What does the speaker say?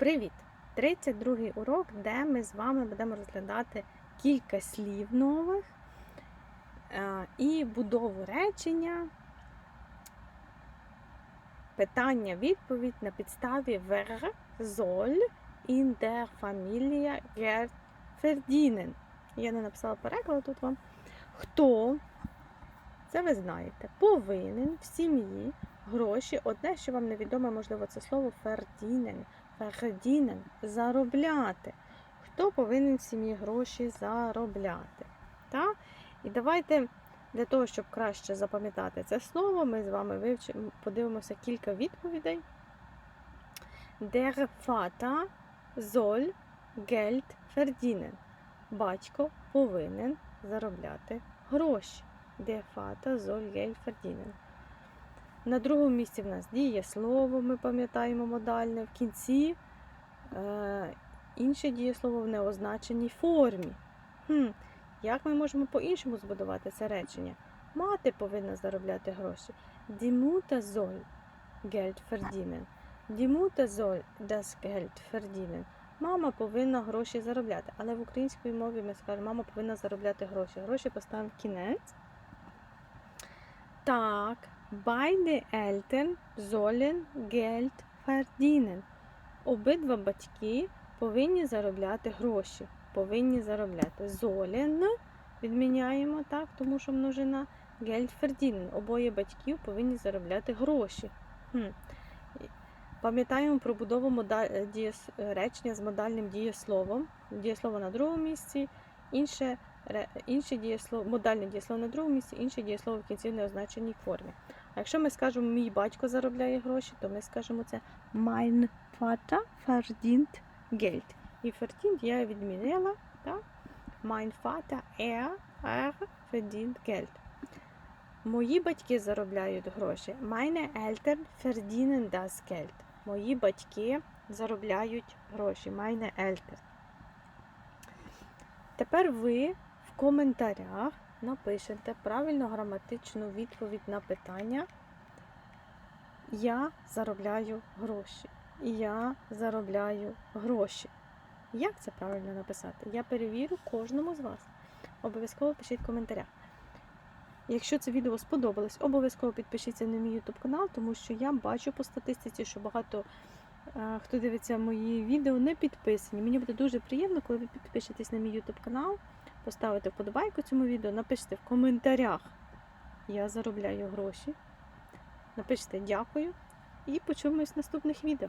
Привіт! 32-й урок, де ми з вами будемо розглядати кілька слів нових е, і будову речення, питання, відповідь на підставі Wer soll in der Familie Geld. Я не написала переклад тут вам. Хто, це ви знаєте, повинен в сім'ї гроші. Одне, що вам невідоме, можливо, це слово verdienen. Verdienen – заробляти. Хто повинен в сім'ї гроші заробляти? Так? І давайте для того, щоб краще запам'ятати це слово, ми з вами вивчимо, подивимося кілька відповідей. Der Vater soll Geld verdienen. Батько повинен заробляти гроші. Der Vater soll Geld verdienen. На другому місці в нас діє слово, ми пам'ятаємо модальне. В кінці е, інше дієслово в неозначеній формі. Хм, Як ми можемо по-іншому збудувати це речення? Мати повинна заробляти гроші. Soll Geld verdienen. Die Mutter soll das Geld verdienen. Мама повинна гроші заробляти. Але в українській мові ми скажемо, мама повинна заробляти гроші. Гроші поставимо в кінець. Так, beide Eltern sollen Geld verdienen. Обидва батьки повинні заробляти гроші. Повинні заробляти. Sollen відміняємо, так, тому що множина. Geld verdienen. Обоє батьків повинні заробляти гроші. Хм. Пам'ятаємо про будову мода... дієс... речення з модальним дієсловом. Дієслово на другому місці, інше, інше дієслово, модальне дієслово на другому місці, інше дієслово в кінці в неозначеній формі. Якщо ми скажемо мій батько заробляє гроші, то ми скажемо це Mein Vater verdient Geld. І verdient я відмінила. Так? Mein Vater, er, er verdient Geld. Мої батьки заробляють гроші. Meine Eltern verdienen das Geld. Мої батьки заробляють гроші. Meine Eltern. Тепер ви в коментарях напишете правильно граматичну відповідь на питання. Я заробляю гроші. Я заробляю гроші. Як це правильно написати? Я перевірю кожному з вас. Обов'язково пишіть в коментарях. Якщо це відео сподобалось, обов'язково підпишіться на мій YouTube канал, тому що я бачу по статистиці, що багато е, хто дивиться мої відео не підписані. Мені буде дуже приємно, коли ви підпишетесь на мій YouTube канал, поставите вподобайку цьому відео, напишіть в коментарях Я заробляю гроші. Напишіть дякую і почуємось в наступних відео.